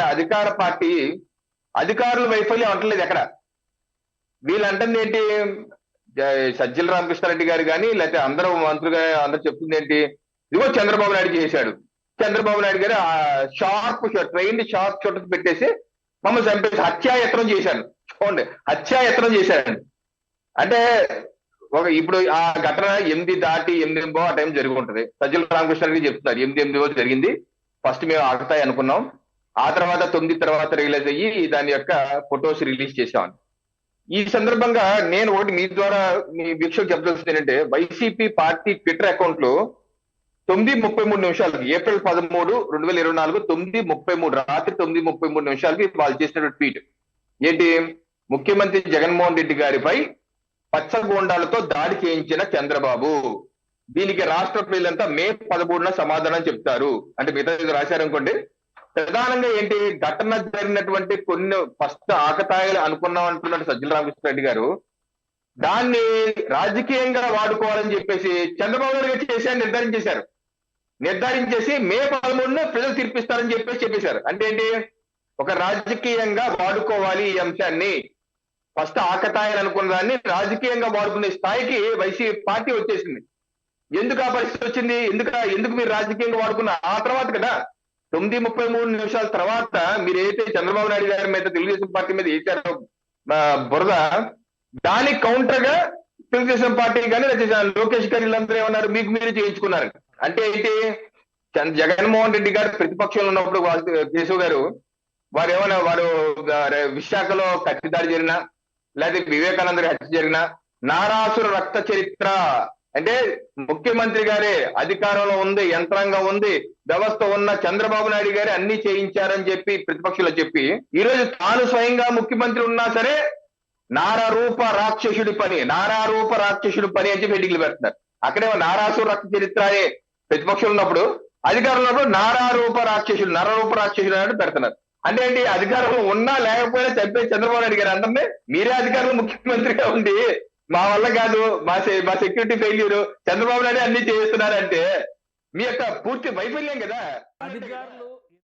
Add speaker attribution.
Speaker 1: ఇక్కడ అధికార పార్టీ అధికారుల వైఫల్యం అంటలేదు ఎక్కడ? వీళ్ళంటుంది ఏంటి? జ- సజ్జల రామకృష్ణారెడ్డి గారు కానీ లేకపోతే అందరూ మంత్రులు అందరూ చెప్తుంది ఏంటి? ఇదిగో చంద్రబాబు నాయుడు చేశాడు. చంద్రబాబు నాయుడు గారు షార్ప్ ట్రైన్ షార్ప్ షూటర్స్ పెట్టేసి మమ్మల్ని చంపేసి హత్యాయత్నం చేశాడు. చూడండి హత్యాయత్నం చేశాడు. అంటే ఒక ఇప్పుడు ఆ ఘటన ఎనిమిది దాటి ఎనిమిదింబో ఆ టైం జరిగి ఉంటది. సజ్జల రామకృష్ణారెడ్డి చెప్తున్నారు ఎనిమిది ఎనిమిది జరిగింది. ఫస్ట్ మేము ఆగుతాయి అనుకున్నాం. ఆ తర్వాత తొమ్మిది తర్వాత రిలీజ్ అయ్యి దాని యొక్క ఫొటోస్ రిలీజ్ చేశాను ఈ సందర్భంగా నేను ఒకటి మీ ద్వారా మీ వీక్షకు చెప్పదలసింది ఏంటంటే వైసీపీ పార్టీ ట్విట్టర్ అకౌంట్లో తొమ్మిది ముప్పై మూడు నిమిషాలకి ఏప్రిల్ పదమూడు రెండు వేల ఇరవై నాలుగు తొమ్మిది ముప్పై మూడు రాత్రి తొమ్మిది ముప్పై మూడు నిమిషాలకి వాళ్ళు చేసిన ట్వీట్. ఏంటి? ముఖ్యమంత్రి జగన్మోహన్ రెడ్డి గారిపై పచ్చగోండాలతో దాడి చేయించిన చంద్రబాబు. దీనికి రాష్ట్ర ప్రజలంతా మే పదమూడున సమాధానం చెప్తారు. అంటే మిగతా రాశారనుకోండి ప్రధానంగా ఏంటి? ఘటన జరిగినటువంటి కొన్ని ఫస్ట్ ఆకతాయిలు అనుకున్నాం అంటున్నాడు సజ్జల రామకృష్ణారెడ్డి గారు. దాన్ని రాజకీయంగా వాడుకోవాలని చెప్పేసి చంద్రబాబు నాయుడు గారు చేశారు నిర్ధారించేశారు నిర్ధారించేసి మే పదమూడున ప్రజలు తీర్పిస్తారని చెప్పేసి చెప్పేశారు. అంటే ఏంటి? ఒక రాజకీయంగా వాడుకోవాలి ఈ అంశాన్ని. ఫస్ట్ ఆకతాయిలు అనుకున్న దాన్ని రాజకీయంగా వాడుకునే స్థాయికి వైసీపీ పార్టీ వచ్చేసింది. ఎందుకు ఆ పరిస్థితి వచ్చింది? ఎందుకు ఎందుకు మీరు రాజకీయంగా వాడుకున్న ఆ తర్వాత కదా? తొమ్మిది ముప్పై మూడు నిమిషాల తర్వాత మీరు ఏదైతే చంద్రబాబు నాయుడు గారి మీద తెలుగుదేశం పార్టీ మీద వేశారో బురద దాని కౌంటర్గా తెలుగుదేశం పార్టీ కానీ లేకపోతే లోకేష్ గారు వీళ్ళందరూ ఏమన్నారు? మీకు మీరు చేయించుకున్నారు. అంటే అయితే చంద్ర- జగన్మోహన్ రెడ్డి గారు ప్రతిపక్షంలో ఉన్నప్పుడు కేశవ్ గారు వారు ఏమైనా వారు విశాఖలో కత్తిదాడి జరిగినా లేకపోతే వివేకానంద హత్య జరిగినా నారాసుర రక్త చరిత్ర అంటే ముఖ్యమంత్రి గారే అధికారంలో ఉంది యంత్రాంగం ఉంది వ్యవస్థ ఉన్న చంద్రబాబు నాయుడు గారే అన్ని చేయించారని చెప్పి ప్రతిపక్షంలో చెప్పి ఈ రోజు తాను స్వయంగా ముఖ్యమంత్రి ఉన్నా సరే నారారూప రాక్షసుడి పని నారారూప రాక్షసుడి పని అని చెప్పి హెడ్డింగ్లు పెడుతున్నారు. అక్కడే నారాసు రక్త చరిత్రయే ప్రతిపక్షులు ఉన్నప్పుడు అధికారంలో ఉన్నప్పుడు నారారూప రాక్షసుడు నరరూప రాక్షసుడు అని పెడుతున్నారు. అంటే ఏంటి అధికారంలో ఉన్నా లేకపోయినా చంపే చంద్రబాబు నాయుడు గారు అందరినీ మీరే అధికారంలో ముఖ్యమంత్రిగా ఉండి మా వల్ల కాదు మా మా సెక్యూరిటీ ఫెయిల్యూర్ చంద్రబాబు నాయుడు అన్ని చేస్తున్నారంటే మీ యొక్క పూర్తి వైఫల్యం కదా?
Speaker 2: అధికారులు